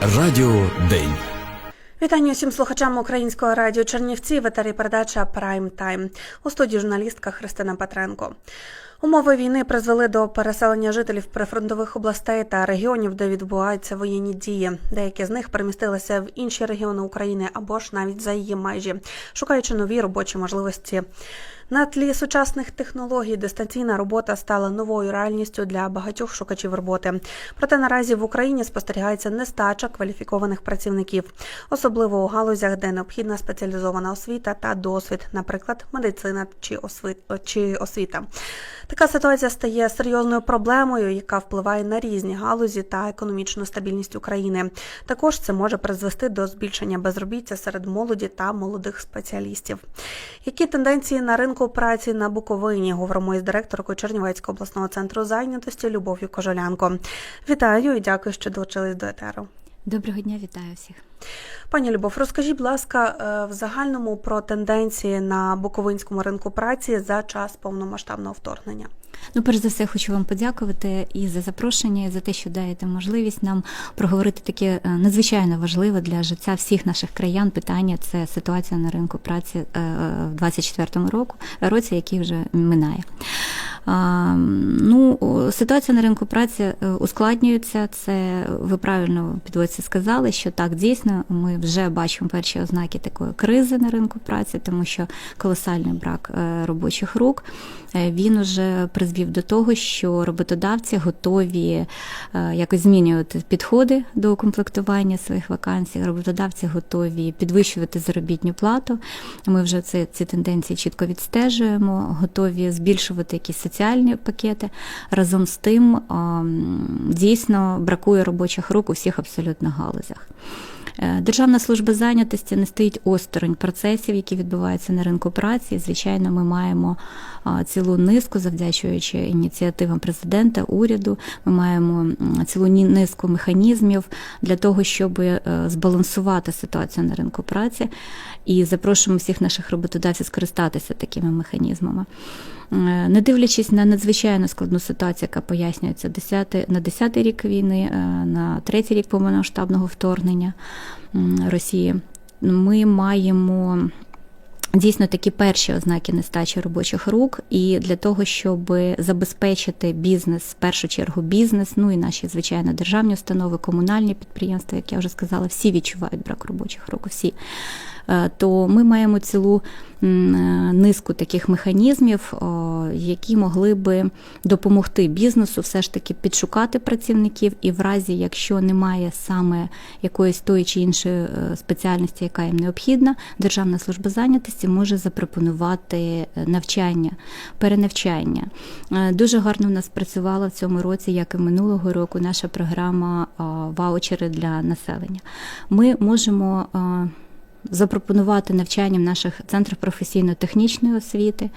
Радіо День. Вітання усім слухачам українського радіо Чернівці. В етері передача Прайм Тайм. У студії журналістка Христина Петренко. Умови війни призвели до переселення жителів прифронтових областей та регіонів, де відбуваються воєнні дії. Деякі з них перемістилися в інші регіони України або ж навіть за її межі, шукаючи нові робочі можливості. На тлі сучасних технологій дистанційна робота стала новою реальністю для багатьох шукачів роботи. Проте наразі в Україні спостерігається нестача кваліфікованих працівників, особливо у галузях, де необхідна спеціалізована освіта та досвід, наприклад, медицина чи освіт- освіта. Така ситуація стає серйозною проблемою, яка впливає на різні галузі та економічну стабільність України. Також це може призвести до збільшення безробіття серед молоді та молодих спеціалістів. Які тенденції на ринку праці на Буковині? Говоримо із директоркою Чернівецького обласного центру зайнятості Любов'ю Кожолянко. Вітаю і дякую, що долучились до етеру. Доброго дня, вітаю всіх. Пані Любов, розкажіть, будь ласка, е, в загальному про тенденції на буковинському ринку праці за час повномасштабного вторгнення. Ну, перш за все, хочу вам подякувати і за запрошення, і за те, що даєте можливість нам проговорити таке е, надзвичайно важливе для життя всіх наших краян питання. Це ситуація на ринку праці е, в 24-му року, році, який вже минає. Ну, ситуація на ринку праці е, ускладнюється. Це ви правильно підводці сказали, що так дійсно ми вже бачимо перші ознаки такої кризи на ринку праці, тому що колосальний брак е, робочих рук. Е, Він уже призвів до того, що роботодавці готові е, якось змінювати підходи до комплектування своїх вакансій. Роботодавці готові підвищувати заробітну плату. Ми вже це ці тенденції чітко відстежуємо, готові збільшувати якісь соціальні пакети. Разом з тим дійсно бракує робочих рук у всіх абсолютно галузях. Е, Державна служба зайнятості не стоїть осторонь процесів, які відбуваються на ринку праці. Звичайно, ми маємо цілу низку, завдячуючи ініціативам президента, уряду. Ми маємо цілу низку механізмів для того, щоб е, збалансувати ситуацію на ринку праці, і запрошуємо всіх наших роботодавців скористатися такими механізмами. Е, Не дивлячись на надзвичайно складну ситуацію, яка пояснюється 10, на 10-й рік війни, е, на третій рік повномасштабного вторгнення Росії, ми маємо. Дійсно, такі перші ознаки нестачі робочих рук, і для того, щоб забезпечити бізнес, в першу чергу бізнес, ну і наші звичайно державні установи, комунальні підприємства, як я вже сказала, всі відчувають брак робочих рук. Всі то ми маємо цілу е, низку таких механізмів, які могли би допомогти бізнесу все ж таки підшукати працівників, і в разі, якщо немає саме якоїсь тої чи іншої е, спеціальності, яка їм необхідна, Державна служба зайнятості може запропонувати е, навчання, перенавчання. Е, Дуже гарно в нас працювала в цьому році, як і минулого року, наша програма ваучери для населення. Ми можемо. Запропонувати навчання в наших центрах професійно-технічної освіти.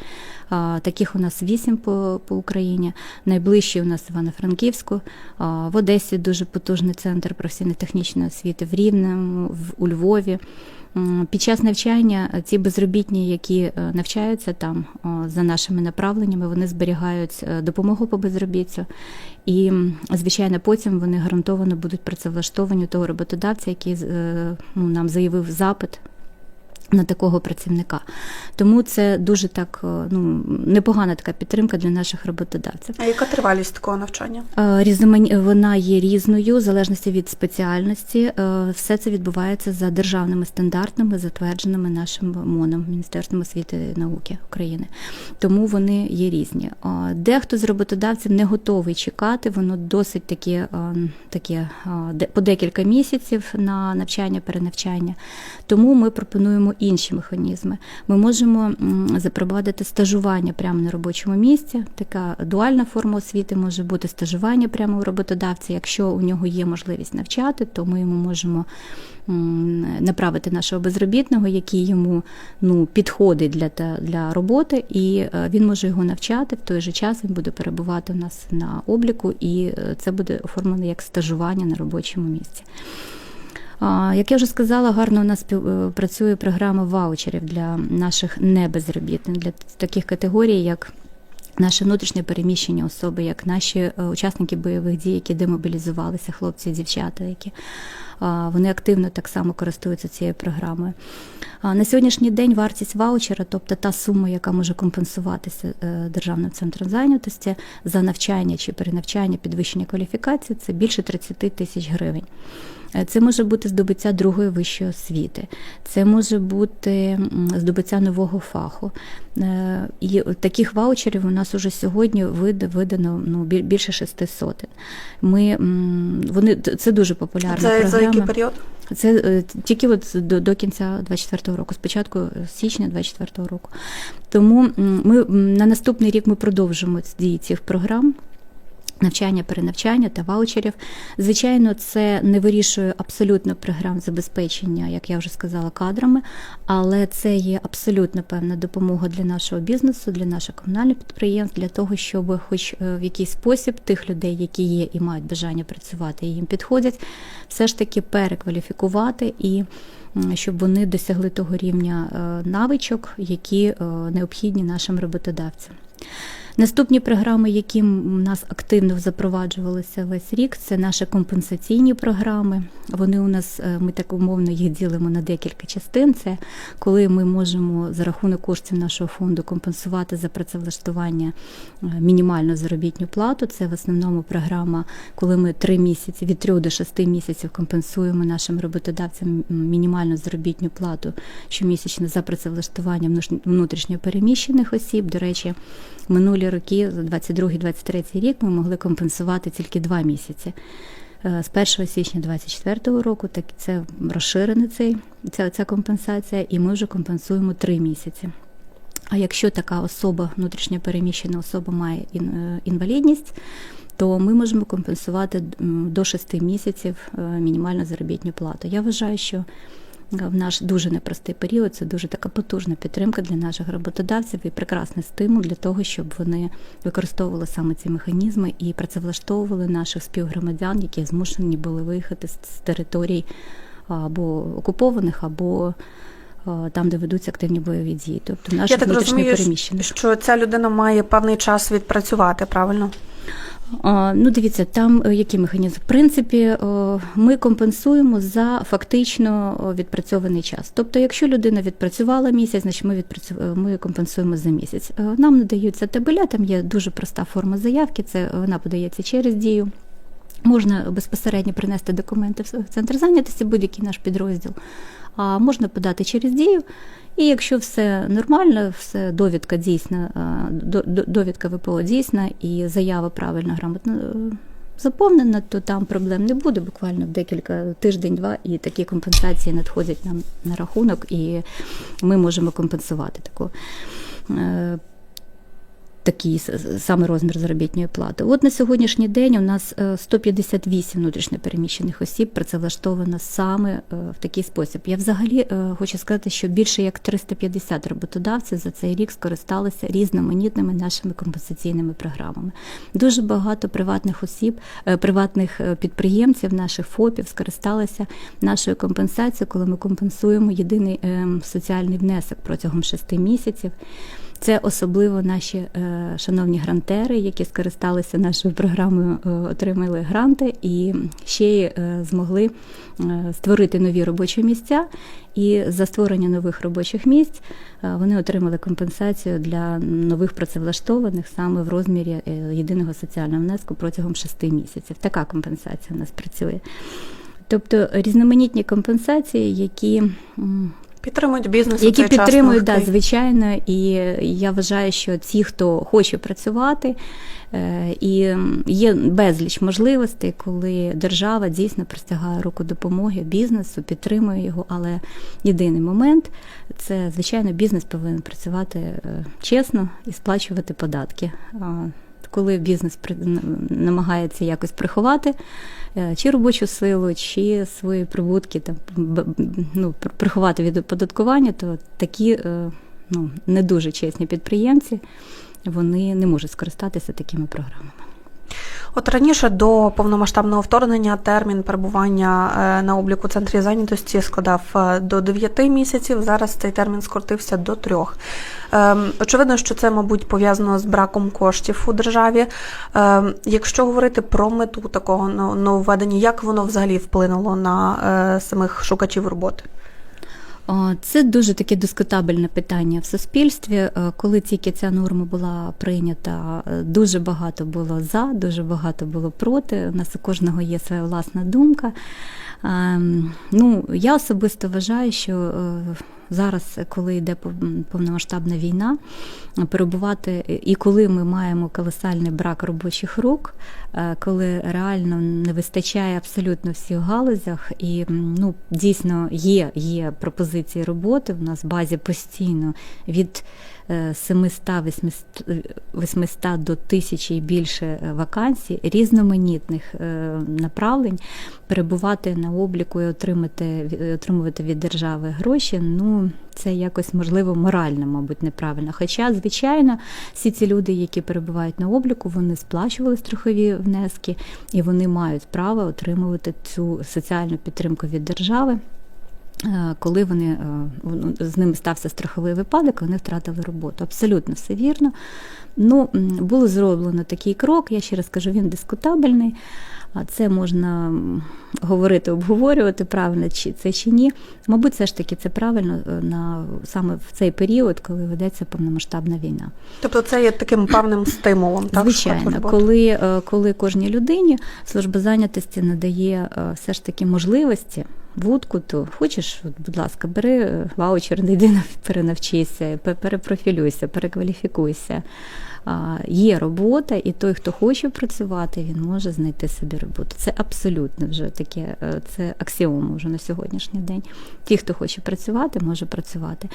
Таких у нас вісім по, по Україні. Найближчий у нас Івано-Франківську, в Одесі дуже потужний центр професійно-технічної освіти, в Рівному, в, у Львові. Під час навчання е, ці безробітні, які е, навчаються там за нашими направленнями, вони зберігають е, допомогу по безробіттю. І, звичайно, потім вони гарантовано будуть працевлаштовані того роботодавця, який ну, нам заявив запит. На такого працівника, тому це дуже так е, ну непогана така підтримка для наших роботодавців. А яка тривалість такого навчання? Е, Різномані... Вона є різною, в залежності від спеціальності. Е, Все це відбувається за державними стандартами, затвердженими нашим МОНом, Міністерством освіти і науки України. Тому вони є різні. Дехто з роботодавців не готовий чекати, воно досить таке, таке по декілька місяців на навчання, перенавчання. Тому ми пропонуємо інші механізми. Ми можемо запровадити стажування прямо на робочому місці. Така дуальна форма освіти може бути стажування прямо у роботодавця. Якщо у нього є можливість навчати, то ми йому можемо направити нашого безробітного, який йому ну, підходить для, для роботи, і е, він може його навчати. В той же час він буде перебувати у нас на обліку, і е, це буде оформлено як стажування на робочому місці. Як я вже сказала, гарно у нас е, працює програма ваучерів для наших небезробітних, для таких категорій, як наші внутрішнє переміщені особи, як наші е, учасники бойових дій, які демобілізувалися, хлопці дівчата, які вони активно так само користуються цією програмою. На сьогоднішній день вартість ваучера, тобто та сума, яка може компенсуватися е, Державним центром зайнятості за навчання чи перенавчання, підвищення кваліфікації, це більше 30 тисяч гривень. Е, Це може бути здобуття другої вищої освіти, це може бути здобуття нового фаху. Е, І таких ваучерів у нас уже сьогодні видано ну, більше шести сотень. Ми, вони, це дуже популярна Це програма. Який період? Це е, тільки от до, до кінця 24-го року, спочатку січня 24-го року. Тому ми на наступний рік ми продовжимо дії цих програм. Навчання, перенавчання та ваучерів. Звичайно, це не вирішує абсолютно програм забезпечення, як я вже сказала, кадрами, але це є абсолютно певна допомога для нашого бізнесу, для наших комунальних підприємств, для того, щоб, хоч е, в якийсь спосіб, тих людей, які є і мають бажання працювати, і їм підходять, все ж таки перекваліфікувати і щоб вони досягли того рівня е, навичок, які е, необхідні нашим роботодавцям. Наступні програми, які у нас активно запроваджувалися весь рік, це наші компенсаційні програми. Вони у нас, е, ми так умовно їх ділимо на декілька частин. Це коли ми можемо за рахунок коштів нашого фонду компенсувати за працевлаштування е, мінімальну заробітну плату. Це в основному програма, коли ми три місяці від трьох до шести місяців компенсуємо нашим роботодавцям мінімальну заробітну плату щомісячно за працевлаштування внутрішньо переміщених осіб. До речі, минулі роки, за 22-23 рік, ми могли компенсувати тільки два місяці. Е, З 1 січня 2024 року так це розширена цей, ця, ця компенсація, і ми вже компенсуємо три місяці. А якщо така особа, внутрішньо переміщена особа має е, інвалідність, то ми можемо компенсувати до 6 місяців е, мінімальну заробітну плату. Я вважаю, що в наш дуже непростий період. Це дуже така потужна підтримка для наших роботодавців і прекрасний стимул для того, щоб вони використовували саме ці механізми і працевлаштовували наших співгромадян, які змушені були виїхати з територій або окупованих, або там, де ведуться активні бойові дії, тобто наших Я так розумію, переміщених. що ця людина має певний час відпрацювати, правильно? Ну, дивіться, там е, який механізм? В принципі, е, ми компенсуємо за фактично е, відпрацьований час. Тобто, якщо людина відпрацювала місяць, значить ми відпрацю... е, ми компенсуємо за місяць. Е, Нам надаються табеля, там є дуже проста форма заявки, це вона подається через дію. Можна безпосередньо принести документи в центр зайнятості, будь-який наш підрозділ. А можна подати через дію. І якщо все нормально, все довідка дійсна, до- довідка ВПО дійсна і заява правильно грамотно е, заповнена, то там проблем не буде. Буквально декілька тиждень-два, і такі компенсації надходять нам на рахунок, і ми можемо компенсувати таку. Е, Такий саме розмір заробітної плати. От на сьогоднішній день у нас е, 158 внутрішньопереміщених осіб працевлаштовано саме е, в такий спосіб. Я взагалі е, хочу сказати, що більше як 350 роботодавців за цей рік скористалися різноманітними нашими компенсаційними програмами. Дуже багато приватних осіб, е, приватних е, підприємців, наших ФОПів скористалися нашою компенсацією, коли ми компенсуємо єдиний е, соціальний внесок протягом 6 місяців. Це особливо наші е, шановні грантери, які скористалися нашою програмою, е, отримали гранти і ще й е, змогли е, створити нові робочі місця. І за створення нових робочих місць е, вони отримали компенсацію для нових працевлаштованих саме в розмірі е, єдиного соціального внеску протягом 6 місяців. Така компенсація у нас працює. Тобто різноманітні компенсації, які Підтримують бізнес. які підтримують, да, звичайно, і я вважаю, що ті, хто хоче працювати, е, і є безліч можливостей, коли держава дійсно простягає руку допомоги бізнесу, підтримує його. Але єдиний момент це, звичайно, бізнес повинен працювати е, чесно і сплачувати податки. Коли бізнес намагається якось приховати е, чи робочу силу, чи свої прибутки там ну, приховати від оподаткування, то такі е, ну, не дуже чесні підприємці вони не можуть скористатися такими програмами. От раніше до повномасштабного вторгнення термін перебування е, на обліку центрі зайнятості складав е, до 9 місяців. Зараз цей термін скоротився до трьох. Ем, Очевидно, що це, мабуть, пов'язано з браком коштів у державі. Ем, Якщо говорити про мету такого нововведення, як воно взагалі вплинуло на е, самих шукачів роботи? Це дуже таке дискутабельне питання в суспільстві. Е, Коли тільки ця норма була прийнята, дуже багато було за, дуже багато було проти. У нас у кожного є своя власна думка. Ем, Ну, я особисто вважаю, що е, зараз, коли йде пов- повномасштабна війна, перебувати і коли ми маємо колосальний брак робочих рук, е, коли реально не вистачає абсолютно всіх галузях, і ну дійсно є, є пропозиції роботи. В нас в базі постійно від 700-800 до тисячі і більше е, вакансій різноманітних е, направлень. Перебувати на обліку і отримати, отримувати від держави гроші, ну це якось можливо морально, мабуть, неправильно. Хоча, звичайно, всі ці люди, які перебувають на обліку, вони сплачували страхові внески і вони мають право отримувати цю соціальну підтримку від держави. Е, Коли вони е, з ними стався страховий випадок, вони втратили роботу. Абсолютно все вірно. Ну, було зроблено такий крок, я ще раз кажу, він дискутабельний. А це можна говорити, обговорювати, правильно чи це чи ні. Мабуть, все ж таки це правильно е, на саме в цей період, коли ведеться повномасштабна війна. Тобто це є таким певним стимулом, так? Звичайно, коли, коли кожній людині служба зайнятості надає все ж таки можливості. Вудку, то хочеш, будь ласка, бери ваучер, не йди нав- перенавчися, перепрофілюйся, перекваліфікуйся. Є робота, і той, хто хоче працювати, він може знайти собі роботу. Це абсолютно вже таке, е, це аксіома вже на сьогоднішній день. Ті, хто хоче працювати, може працювати.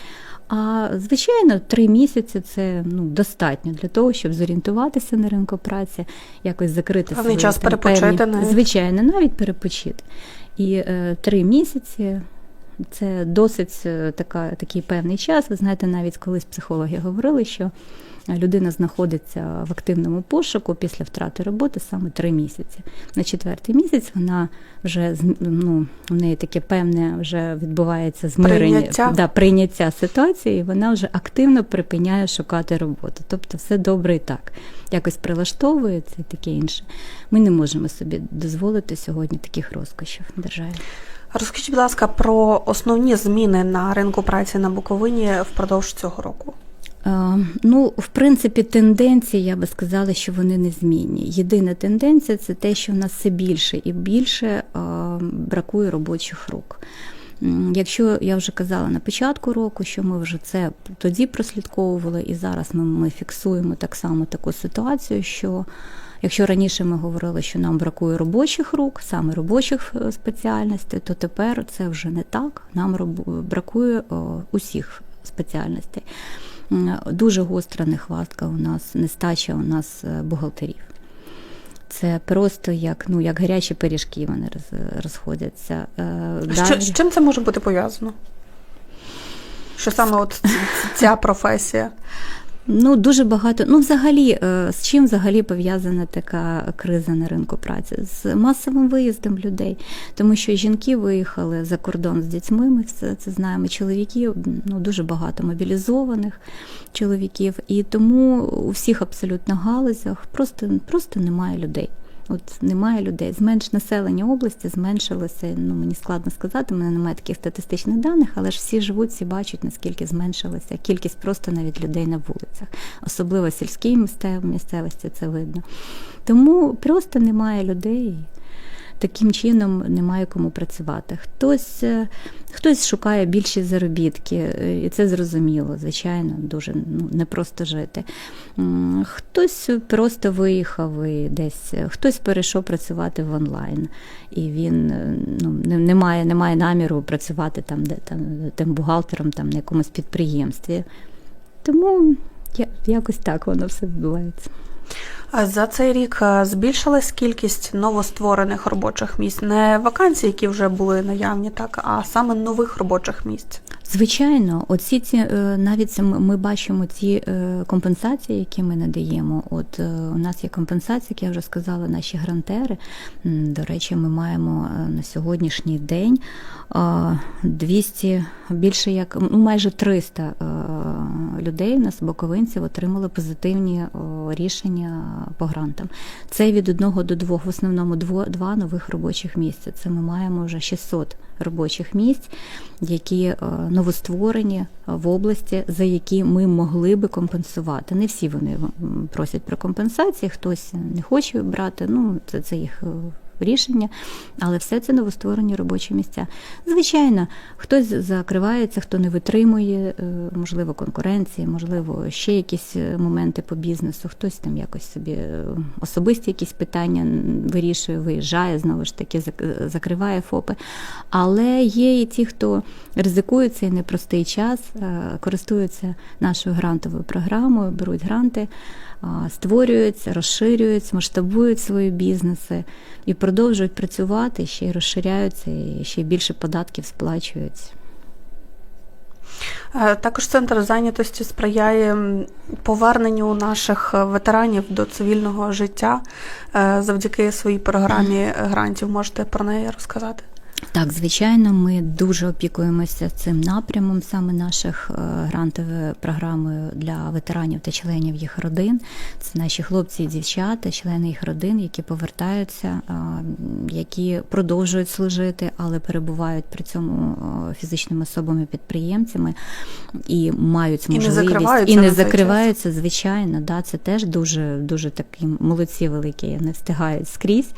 А звичайно, три місяці це ну достатньо для того, щоб зорієнтуватися на ринку праці, якось закрити свої, час там, перепочити навіть. звичайно, навіть перепочити. І е, три місяці. Це досить е, така, такий певний час. Ви знаєте, навіть колись психологи говорили, що людина знаходиться в активному пошуку після втрати роботи саме три місяці. На четвертий місяць вона вже ну, у неї таке певне вже відбувається змирення Прийняття. Да, прийняття ситуації, і вона вже активно припиняє шукати роботу. Тобто все добре і так. Якось прилаштовується і таке інше. Ми не можемо собі дозволити сьогодні таких розкошів в державі. Розкажіть, будь ласка, про основні зміни на ринку праці на Буковині впродовж цього року. Е, Ну, в принципі, тенденції, я би сказала, що вони не змінні. Єдина тенденція це те, що в нас все більше і більше е, бракує робочих рук. Якщо я вже казала на початку року, що ми вже це тоді прослідковували, і зараз ми, ми фіксуємо так само таку ситуацію, що якщо раніше ми говорили, що нам бракує робочих рук, саме робочих е, спеціальностей, то тепер це вже не так. Нам бракує усіх спеціальностей. Дуже гостра нехватка у нас, нестача у нас е, бухгалтерів. Це просто як, ну, як гарячі пиріжки вони роз, розходяться. Е, Що, з чим це може бути пов'язано? Що саме от ця професія? Ну, дуже багато. Ну, взагалі, е, з чим взагалі пов'язана така криза на ринку праці? З масовим виїздом людей. Тому що жінки виїхали за кордон з дітьми, ми все це знаємо. Чоловіків ну, дуже багато мобілізованих чоловіків. І тому у всіх абсолютно галузях просто, просто немає людей. От немає людей. Зменш населення області зменшилося. Ну мені складно сказати, мене немає таких статистичних даних, але ж всі живуть, всі бачать, наскільки зменшилася кількість просто навіть людей на вулицях, особливо сільській місцевості це видно. Тому просто немає людей. Таким чином немає кому працювати. Хтось, е, хтось шукає більші заробітки, е, і це зрозуміло, звичайно, дуже ну, непросто жити. Хтось просто виїхав і десь, е, хтось перейшов працювати в онлайн, і він ну, не, має, не має наміру працювати там, де там, тим бухгалтером там, на якомусь підприємстві. Тому якось так воно все відбувається. За цей рік е, збільшилась кількість новостворених робочих місць, не вакансій, які вже були наявні, так, а саме нових робочих місць. Звичайно, оці ці е, навіть ми бачимо ці е, компенсації, які ми надаємо. От е, у нас є компенсації, як я вже сказала, наші грантери. До речі, ми маємо на сьогоднішній день е, 200, більше як ну майже 300 е, людей у нас боковинців отримали позитивні рішення по грантам. Це від одного до двох, в основному дво- два нових робочих місця. Це ми маємо вже 600 робочих місць, які е, новостворені в області, за які ми могли би компенсувати. Не всі вони просять про компенсації, хтось не хоче брати. Ну це, це їх. Рішення, але все це новостворені робочі місця. Звичайно, хтось закривається, хто не витримує, е, можливо, конкуренції, можливо, ще якісь е, моменти по бізнесу, хтось там якось собі е, особисті якісь питання вирішує, виїжджає, знову ж таки, зак- закриває ФОПи. Але є і ті, хто ризикує цей непростий час, е, користуються нашою грантовою програмою, беруть гранти, а, створюють, розширюють, масштабують свої бізнеси і продовжують працювати, ще й розширяються, і ще більше податків сплачують. Е, Також центр зайнятості сприяє поверненню наших е, ветеранів до цивільного життя е, завдяки своїй програмі грантів. Можете про неї розказати? Так, звичайно, ми дуже опікуємося цим напрямом, саме наших е, грантовою програмою для ветеранів та членів їх родин. Це наші хлопці і дівчата, члени їх родин, які повертаються, е, які продовжують служити, але перебувають при цьому е, фізичними особами-підприємцями і мають І не можливість закриваються і не закриваються, звичайно. Да, це теж дуже дуже такі молодці великі, не встигають скрізь.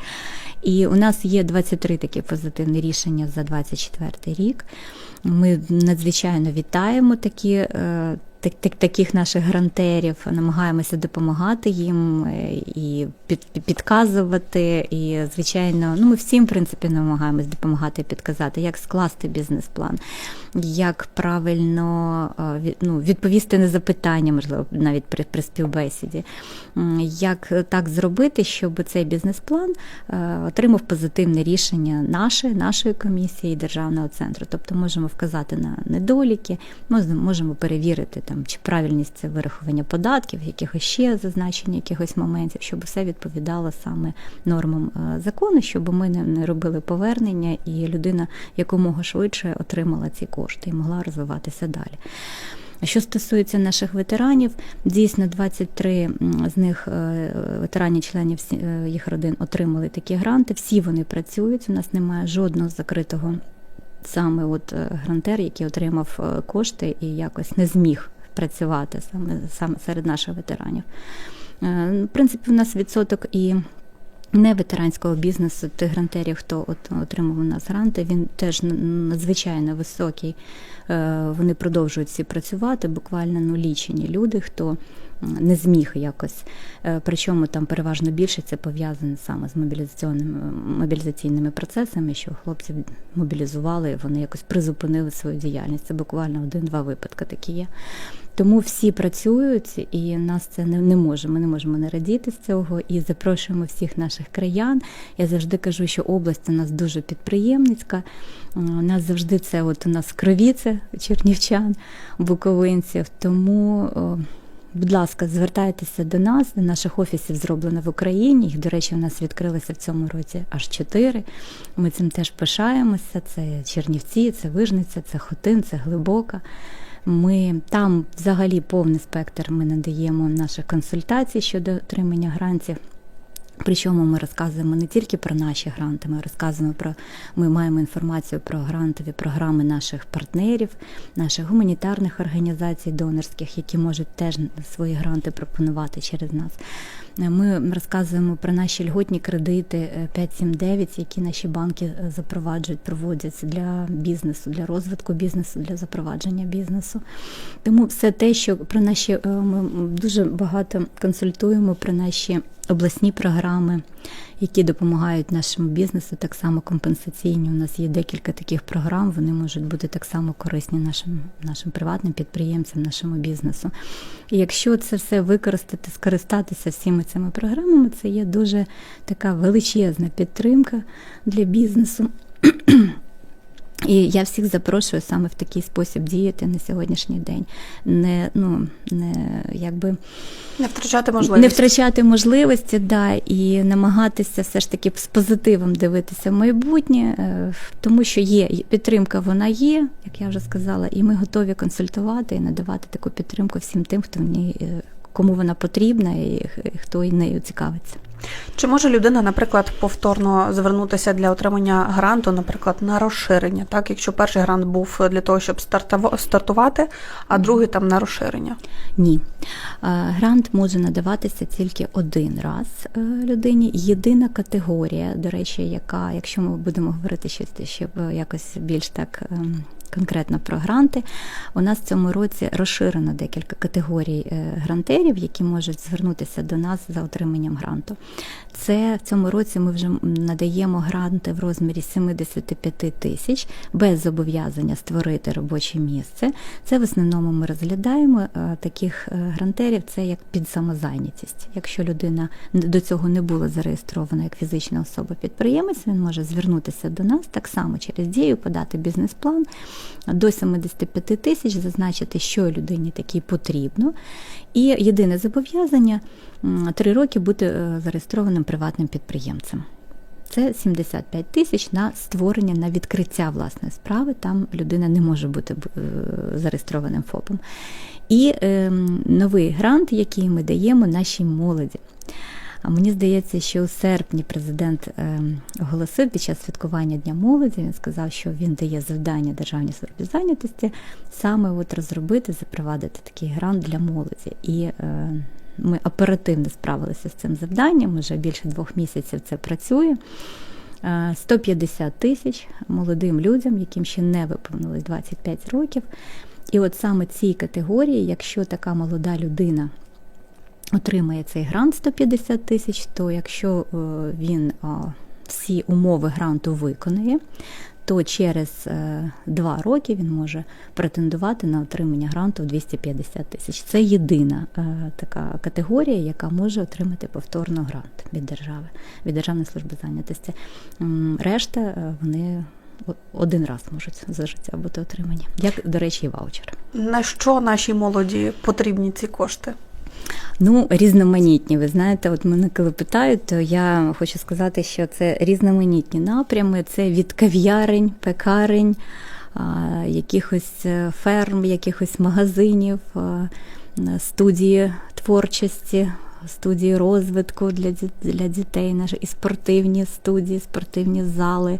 І у нас є 23 такі позитивні рішення за 24 рік. Ми надзвичайно вітаємо такі. Так- так- Таких наших грантерів намагаємося допомагати їм е, і під, підказувати. І, звичайно, ну ми всім в принципі намагаємось допомагати і підказати, як скласти бізнес-план, як правильно е, ну, відповісти на запитання, можливо, навіть при, при співбесіді, як так зробити, щоб цей бізнес-план е, отримав позитивне рішення наше, нашої комісії і державного центру. Тобто можемо вказати на недоліки, можемо перевірити там, чи правильність це вирахування податків, якихось ще зазначення якихось моментів, щоб все відповідало саме нормам е, закону, щоб ми не, робили повернення і людина якомога швидше отримала ці кошти і могла розвиватися далі. Що стосується наших ветеранів, дійсно 23 м, з них е, ветеранів, членів е, їх родин отримали такі гранти. Всі вони працюють. У нас немає жодного закритого саме от грантер, який отримав кошти і якось не зміг працювати саме, саме серед наших ветеранів. Е, В принципі, у нас відсоток і не ветеранського бізнесу, тих грантерів, хто от отримав у нас гранти, він теж надзвичайно високий. Е, Вони продовжують всі працювати, буквально ну, лічені люди, хто не зміг якось. Е, Причому там переважно більше це пов'язане саме з мобілізаційними, мобілізаційними процесами, що хлопців мобілізували, вони якось призупинили свою діяльність. Це буквально один-два випадки такі є. Тому всі працюють, і нас це не, не може. Ми не можемо не радіти з цього. І запрошуємо всіх наших краян. Я завжди кажу, що область у нас дуже підприємницька. У нас завжди це от у нас крові, це чернівчан, буковинців. Тому. Будь ласка, звертайтеся до нас, до наших офісів зроблено в Україні. Їх, до речі, у нас відкрилося в цьому році аж чотири. Ми цим теж пишаємося. Це Чернівці, це Вижниця, це Хотин, це Глибока. Ми там взагалі повний спектр ми надаємо наших консультацій щодо отримання грантів. Причому ми розказуємо не тільки про наші гранти, ми розказуємо про ми маємо інформацію про грантові програми наших партнерів, наших гуманітарних організацій, донорських, які можуть теж свої гранти пропонувати через нас. Ми розказуємо про наші льготні кредити е, 579, які наші банки е, запроваджують, проводять для бізнесу, для розвитку бізнесу, для запровадження бізнесу. Тому все те, що про наші е, ми дуже багато консультуємо про наші обласні програми, які допомагають нашому бізнесу, так само компенсаційні. У нас є декілька таких програм. Вони можуть бути так само корисні нашим, нашим приватним підприємцям, нашому бізнесу. І якщо це все використати, скористатися всіми цими програмами, це є дуже така величезна підтримка для бізнесу. І я всіх запрошую саме в такий спосіб діяти на сьогоднішній день. Не, ну, не, якби, Не втрачати можливість. не втрачати можливості, да, і намагатися все ж таки з позитивом дивитися в майбутнє, е, тому що є підтримка, вона є, як я вже сказала, і ми готові консультувати і надавати таку підтримку всім тим, хто в ній, е, кому вона потрібна і хто нею цікавиться. Чи може людина, наприклад, повторно звернутися для отримання гранту, наприклад, на розширення, так якщо перший грант був для того, щоб стартувати, а другий там на розширення? Ні. Е, Грант може надаватися тільки один раз е, людині. Єдина категорія, до речі, яка, якщо ми будемо говорити щось, щоб якось більш так ем, конкретно про гранти, у нас в цьому році розширено декілька категорій е, грантерів, які можуть звернутися до нас за отриманням гранту. Це в цьому році ми вже надаємо гранти в розмірі 75 тисяч без зобов'язання створити робоче місце. Це в основному ми розглядаємо е, таких е, грантерів. Це як під самозайнятість. Якщо людина до цього не була зареєстрована як фізична особа-підприємець, він може звернутися до нас так само через дію, подати бізнес-план до 75 тисяч, зазначити, що людині такій потрібно. І єдине зобов'язання три роки бути е, зареєстрованим приватним підприємцем. Це 75 тисяч на створення на відкриття власної справи. Там людина не може бути е, зареєстрованим ФОПом. І е, новий грант, який ми даємо нашій молоді. А мені здається, що у серпні президент е, оголосив під час святкування Дня молоді. Він сказав, що він дає завдання Державній службі зайнятості саме от розробити, запровадити такий грант для молоді. І е, ми оперативно справилися з цим завданням. Вже більше двох місяців це працює. Е, 150 тисяч молодим людям, яким ще не виповнилось 25 років. І от саме цій категорії, якщо така молода людина отримає цей грант 150 тисяч, то якщо е, він всі умови гранту виконує, то через е, два роки він може претендувати на отримання гранту в 250 тисяч. Це єдина е, така категорія, яка може отримати повторно грант від держави, від Державної служби зайнятості. Решта вони один раз можуть за життя бути отримані, як, до речі, і ваучер. На що нашій молоді потрібні ці кошти? Ну, різноманітні. Ви знаєте, от мене коли питають, то я хочу сказати, що це різноманітні напрями. Це від кав'ярень, пекарень, якихось е, ферм, якихось магазинів, студії творчості. Студії розвитку для для дітей, і спортивні студії, спортивні зали.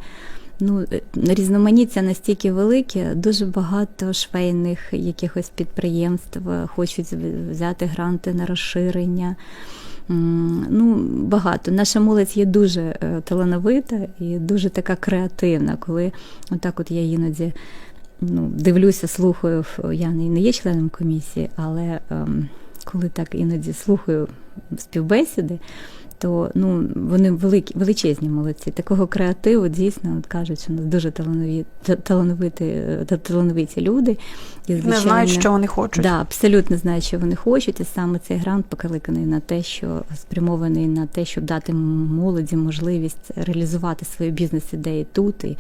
Ну, е, різноманіття настільки велике, дуже багато швейних якихось підприємств е, хочуть взяти гранти на розширення. Ну, багато. Наша молодь є дуже е, талановита і дуже така креативна, коли отак от я іноді ну, дивлюся, слухаю, я не не є членом комісії, але ем, коли так іноді слухаю співбесіди, то ну, вони великі, величезні молодці. Такого креативу дійсно от кажуть, що у нас дуже таланові, та- талановиті, талановиті люди. І, Не знають, що вони хочуть. Да, абсолютно знають, що вони хочуть, і саме цей грант покликаний на те, що спрямований на те, щоб дати молоді можливість реалізувати свої бізнес-ідеї тут і,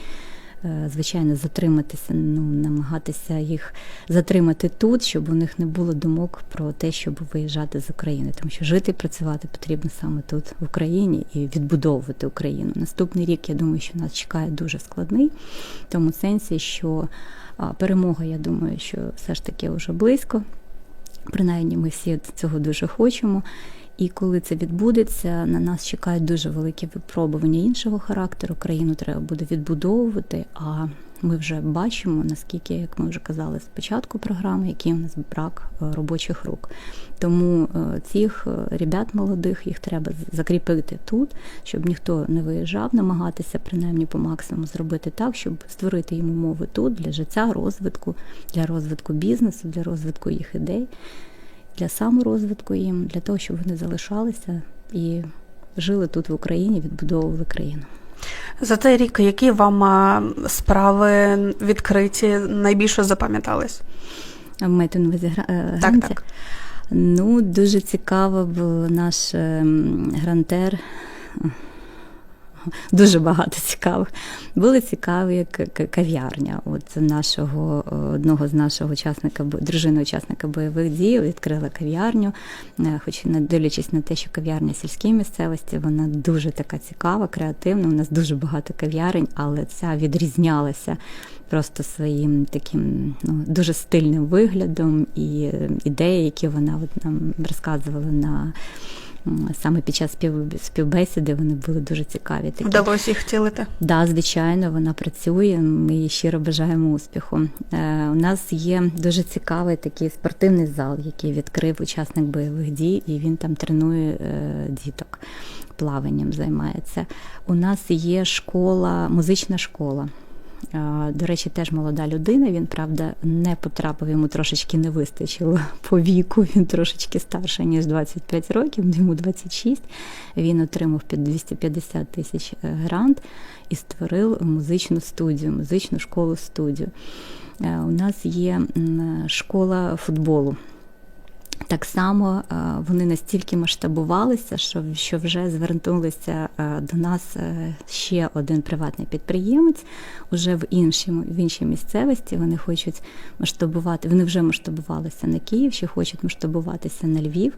звичайно, затриматися, ну, намагатися їх затримати тут, щоб у них не було думок про те, щоб виїжджати з України. Тому що жити і працювати потрібно саме тут, в Україні, і відбудовувати Україну. Наступний рік, я думаю, що нас чекає дуже складний, в тому сенсі, що перемога, я думаю, що все ж таки вже близько. Принаймні, ми всі цього дуже хочемо. І коли це відбудеться, на нас чекають дуже великі випробування іншого характеру. Країну треба буде відбудовувати. А ми вже бачимо, наскільки, як ми вже казали спочатку програми, який у нас брак е, робочих рук. Тому е, цих е, ребят молодих їх треба закріпити тут, щоб ніхто не виїжджав, намагатися принаймні по максимуму зробити так, щоб створити їм умови тут для життя, розвитку, для розвитку бізнесу, для розвитку їх ідей, для саморозвитку їм, для того, щоб вони залишалися і жили тут в Україні, відбудовували країну. За цей рік які вам справи відкриті найбільше запам'ятались? Маєте на увазі е, Так, так. Ну, дуже цікаво був наш ем, грантер. Дуже багато цікавих. Були цікаві кав'ярня. От нашого е, одного з нашого учасника, дружини учасника бойових дій відкрила кав'ярню. Е, Хоч не дивлячись на те, що кав'ярня сільській місцевості, вона дуже така цікава, креативна. У нас дуже багато кав'ярень, але ця відрізнялася просто своїм таким ну, дуже стильним виглядом і е, ідеї, які вона от нам розказувала на саме під час спів, співбесіди, вони були дуже цікаві. Такі. Вдалося їх втілити. Да, звичайно, вона працює. Ми їй щиро бажаємо успіху. Е, у нас є дуже цікавий такий спортивний зал, який відкрив учасник бойових дій, і він там тренує е, діток. Плаванням займається. У нас є школа, музична школа. До речі, теж молода людина. Він, правда, не потрапив, йому трошечки не вистачило по віку. Він трошечки старший, ніж 25 років, йому 26. Він отримав під 250 тисяч е, грант і створив музичну студію, музичну школу студію. Е, У нас є школа футболу. Так само е, вони настільки масштабувалися, що, що вже звернулися е, до нас е, ще один приватний підприємець уже в іншій, в іншій місцевості. Вони хочуть масштабувати, вони вже масштабувалися на Київ, ще хочуть масштабуватися на Львів.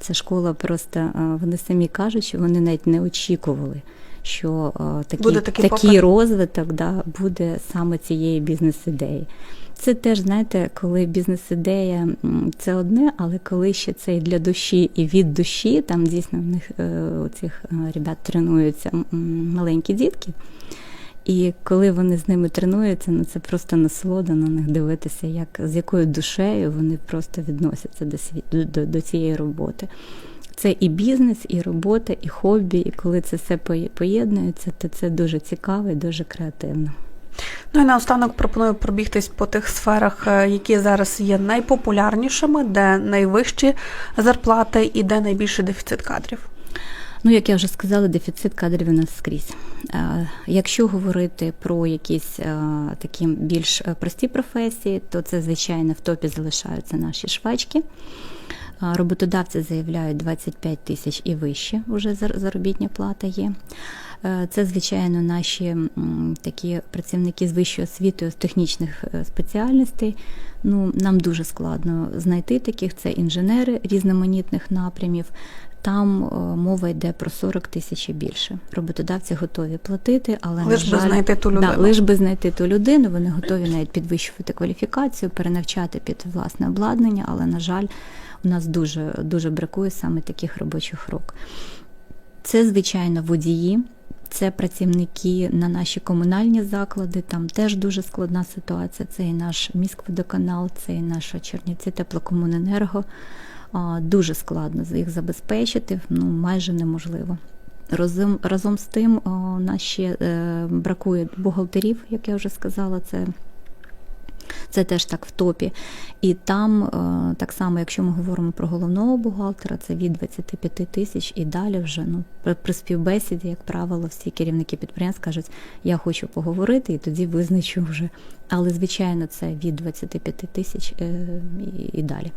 Це школа просто вони самі кажуть, що вони навіть не очікували. Що такий, такий такий розвиток да, буде саме цієї бізнес-ідеї. Це теж, знаєте, коли бізнес-ідея це одне, але коли ще це і для душі, і від душі, там дійсно в них е, у цих е, ребят тренуються маленькі дітки. І коли вони з ними тренуються, ну це просто насолода на них дивитися, як з якою душею вони просто відносяться до, сві- до, до, до цієї роботи. Це і бізнес, і робота, і хобі, і коли це все поєднується, то це дуже цікаво і дуже креативно. Ну і наостанок пропоную пробігтись по тих сферах, е, які зараз є найпопулярнішими, де найвищі зарплати і де найбільший дефіцит кадрів. Ну, як я вже сказала, дефіцит кадрів у нас скрізь. Е, Якщо говорити про якісь е, такі більш прості професії, то це, звичайно, в топі залишаються наші швачки. Роботодавці заявляють 25 тисяч і вище вже зар- заробітня плата є. Е, Це, звичайно, наші такі працівники з вищою освітою з технічних е, спеціальностей. Ну, нам дуже складно знайти таких. Це інженери різноманітних напрямів. Там е, мова йде про 40 тисяч і більше. Роботодавці готові платити, але Лиш би знайти ту Да, людину. лиш би знайти ту людину. Вони готові навіть підвищувати кваліфікацію, перенавчати під власне обладнання, але на жаль, у нас дуже дуже бракує саме таких робочих рук. Це, звичайно, водії. Це працівники на наші комунальні заклади. Там теж дуже складна ситуація. Це і наш міськводоканал, це і наша Чернівці теплокомуненерго. Дуже складно їх забезпечити, ну майже неможливо. Разом, разом з тим, у нас ще е, бракує бухгалтерів, як я вже сказала, це, це теж так в топі. І там, е, так само, якщо ми говоримо про головного бухгалтера, це від 25 тисяч і далі вже ну, при, співбесіді, як правило, всі керівники підприємств кажуть, я хочу поговорити, і тоді визначу вже. Але, звичайно, це від 25 тисяч е, і, далі.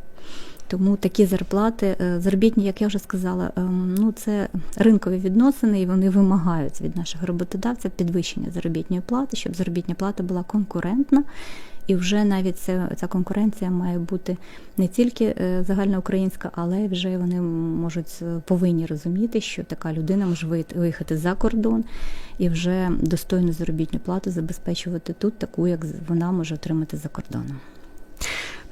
Тому такі зарплати, е, заробітні, як я вже сказала, ну це ринкові відносини, і вони вимагають від наших роботодавців підвищення заробітної плати, щоб заробітня плата була конкурентна. І вже навіть ця, ця конкуренція має бути не тільки е, загальноукраїнська, але вже вони можуть е, повинні розуміти, що така людина може виїхати- за кордон і вже достойну заробітну плату забезпечувати тут, таку як вона може отримати за кордоном.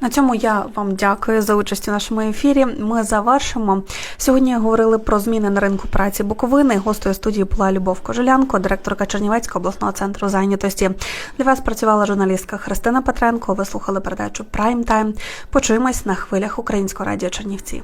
На цьому я вам дякую за участь у нашому ефірі. Ми завершимо. Сьогодні говорили про зміни на ринку праці Буковини. Гостою студії була Любов Кожелянко, директорка Чернівецького обласного центру зайнятості. Для вас працювала журналістка Христина Петренко. Ви слухали передачу Прайм Тайм. Почуємось на хвилях Українського радіо Чернівці.